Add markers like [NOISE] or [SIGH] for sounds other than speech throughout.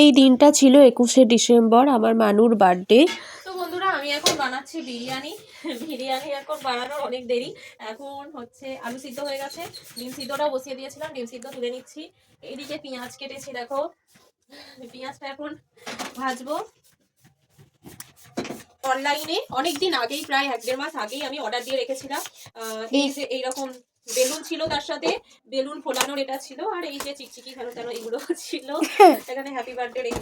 এই দিনটা ছিল একুশে ডিসেম্বর, আমার মানুর বার্থডে। তো বন্ধুরা, আমি এখন বানাচ্ছি বিরিয়ানি। বিরিয়ানি এখন বানানোর অনেক দেরি। এখন হচ্ছে আলু সিদ্ধ হয়ে গেছে। ডিম সিদ্ধটা বসিয়ে দিয়েছিলাম। ডিম সিদ্ধ তুলে নিচ্ছি। এইদিকে পেঁয়াজ কেটেছি, দেখো। পেঁয়াজটা এখন ভাজবো। অনলাইনে অনেক দিন আগেই, প্রায় এক দেড় মাস আগেই আমি অর্ডার দিয়ে রেখেছিলাম। এই যে এইরকম বেলুন ছিল তার সাথে বেলুন ফোলানোর এটা ছিল আর এই যে চিকচিকি খেলো তেন এগুলো [LAUGHS] ছিল। এখানে হ্যাপি বার্থডে এই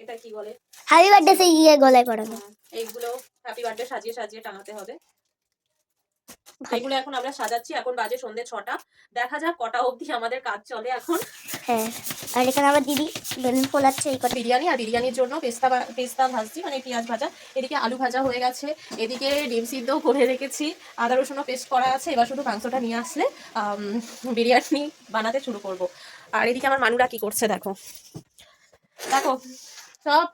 এটা কি বলে? হ্যাপি বার্থডে সে ইয়ে গলায় পড়ানো এইগুলো হ্যাপি বার্থডে সাজিয়ে সাজিয়ে টাঙাতে হবে। এগুলো এখন আমরা সাজাচ্ছি এখন বাজে সন্ধে ছটা। দেখা যাক কটা অবধি আমাদের কাজ চলে এখন। হ্যাঁ আর এখানে আমার দিদি বেলুন ফোলাচ্ছে এই কথা বিরিয়ানি আর বিরিয়ানির জন্য পেস্তা পেস্তা ভাজছি মানে পেঁয়াজ ভাজা। এদিকে আলু ভাজা হয়ে গেছে এদিকে ডিম সিদ্ধ করে রেখেছি। আদা রসুনও পেস্ট করা আছে এবার শুধু মাংসটা নিয়ে আসলে বিরিয়ানি বানাতে শুরু করব। আর এদিকে আমার মানুরা কি করছে দেখো। দেখো সব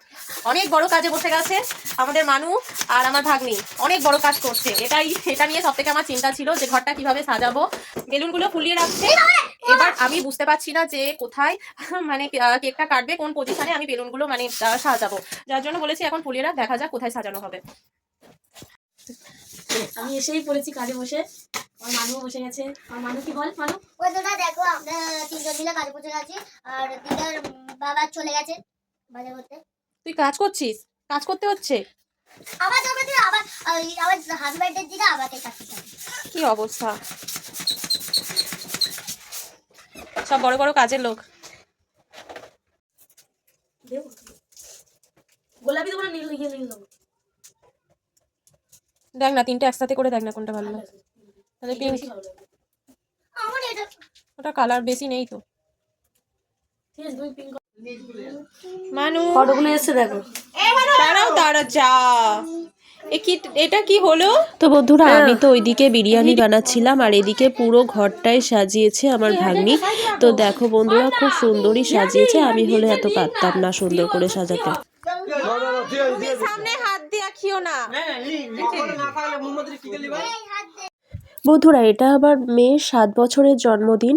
অনেক বড় কাজে বসে গেছে। আমাদের মানু আর আমার ভাগ্নি। অনেক বড় কাজ করছে। এটাই এটা নিয়ে সব থেকে আমার চিন্তা ছিল যে ঘরটা কীভাবে সাজাবো। বেলুনগুলো ফুলিয়ে রাখছে। এবার আমি বুঝতে পারছি না যে কোথায় মানে কেকটা কাটবে কোন পজিশনে আমি বেলুনগুলো মানে সাজাবো। যার জন্য বলেছি এখন ফুলিয়ে রাখ দেখা যাক কোথায় সাজানো হবে। আমি এসেই পড়েছি কাজে বসে। আমার মানু বসে গেছে। আমার মানু কি বল মানু? ওই দেখো আমরা তিনজন মিলে কাজ করতে গেছি আর দিদার বাবা চলে গেছে বাজার করতে। তুই কাজ করছিস? কাজ করতে হচ্ছে? আবার দিদি আবার আবার হাজব্যান্ডের দিকে আবার কাজ কি অবস্থা? সব বড় বড় কাজের লোক। গোলাপি দেবো না নীল নীল দেবো। দেখ না তিনটে একসাথে করে দেখ না কোনটা ভালো লাগে। তাহলে পিঙ্ক ওটা কালার বেশি নেই তো। ঠিক আছে তুমি পিঙ্ক মানু। ফটোগুলো এসছে দেখো। দাঁড়াও দাঁড়া যা। এটা কি হলো? তো বন্ধুরা আমি তো ওইদিকে বিরিয়ানি বানাচ্ছিলাম আর এদিকে পুরো ঘরটাই সাজিয়েছে আমার ভাগ্নি। তো দেখো বন্ধুরা খুব সুন্দরই সাজিয়েছে। আমি হলে এত পারতাম না সুন্দর করে সাজাতে। সামনে হাত দিয়ে না। বন্ধুরা এটা আমার মেয়ের সাত বছরের জন্মদিন।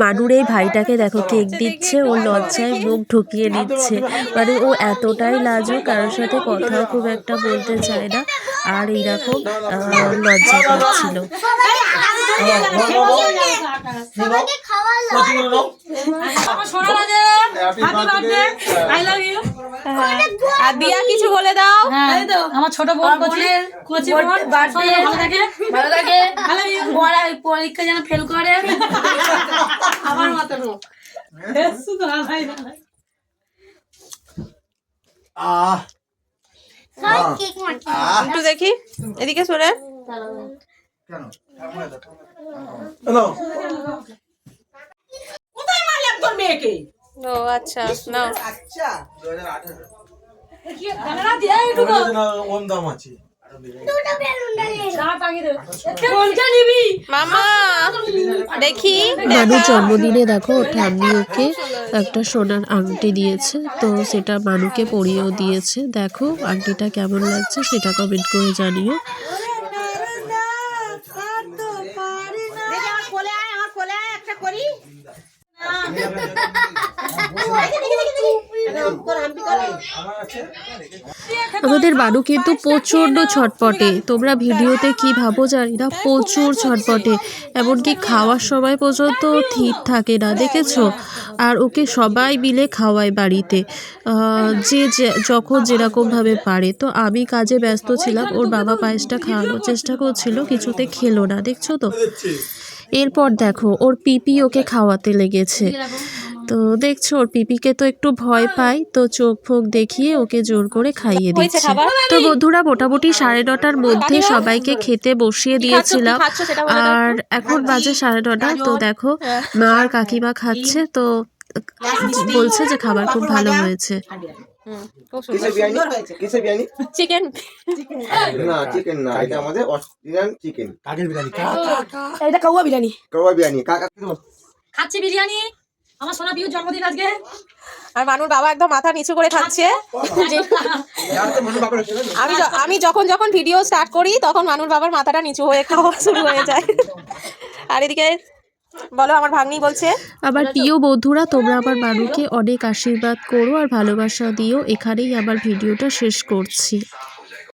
মানুর এই ভাইটাকে দেখো, কেক দিচ্ছে, ও লজ্জায় মুখ ঢুকিয়ে নিচ্ছে। মানে ও এতটাই লাজুক কারোর সাথে কথাও খুব একটা বলতে চায় না। আর এইরকম লজ্জা পাচ্ছিল সবাইকে খাওয়ালো। আই লাভ ইউ আর দিয়া কিছু বলে দাও। আমার ছোট বোন কোচি। কোচি ভালো থাকে। ভালো থাকে। পরীক্ষা যেন ফেল করে। আমার না আহ একটু দেখি। এদিকে সরে কেন ও আচ্ছা নাও। আচ্ছা। ওম দাম আছে। মামা দেখি মানুর জন্মদিনে দেখো ঠাম্মি ওকে একটা সোনার আংটি দিয়েছে তো সেটা মানুকে পরিয়েও দিয়েছে দেখো আংটিটা কেমন লাগছে সেটা কমেন্ট করে জানিও আমাদের মানু কিন্তু প্রচণ্ড ছটপটে। তোমরা ভিডিওতে কি ভাবো জানি না, প্রচুর ছটপটে। এমনকি খাওয়ার সময় পর্যন্ত ঠিক থাকে না, দেখেছ? আর ওকে সবাই মিলে খাওয়ায় বাড়িতে। যে- যখন যেরকমভাবে পারে। তো আমি কাজে ব্যস্ত ছিলাম, ওর বাবা পায়েসটা খাওয়ানোর চেষ্টা করছিল, কিছুতে খেলো না, দেখছ তো? এরপর দেখো, ওর পিপি ওকে খাওয়াতে লেগেছে। তো দেখছ ওর পিপিকে তো একটু ভয় পাই তো চোখ ফোক দেখিয়ে ওকে জোর করে খাইয়ে দিচ্ছে। তো বন্ধুরা মোটামুটি সাড়ে নটার মধ্যে সবাইকে খেতে বসিয়ে দিয়েছিলাম। আর এখন বাজে সাড়ে নটা তো দেখো মা আর কাকিমা খাচ্ছে তো বলছে যে খাবার খুব ভালো হয়েছে। হুম। খুব কিসের সুন্দর বিরিয়ানি? কিসের বিরিয়ানি? চিকেন। না চিকেন না এটা আমাদের অস্ট্রেলিয়ান চিকেন। কাকের বিরিয়ানি? এটা কাউয়া বিরিয়ানি। কাবা বিরিয়ানি কাকা খাচ্ছি বিরিয়ানি। আমার সোনা পিউর জন্মদিন আজকে। আর মানুর বাবা একদম মাথা নিচু করে খাচ্ছে। আমি আমি যখন যখন ভিডিও স্টার্ট করি তখন মানুর বাবার মাথাটা নিচু হয়ে খাওয়া শুরু হয়ে যায়। আর এদিকে বলো আমার ভাগ্নি বলছে? আবার প্রিয় বন্ধুরা তোমরা আমার মানুকে অনেক আশীর্বাদ করো আর ভালোবাসা দিও। এখানেই আমার ভিডিওটা শেষ করছি।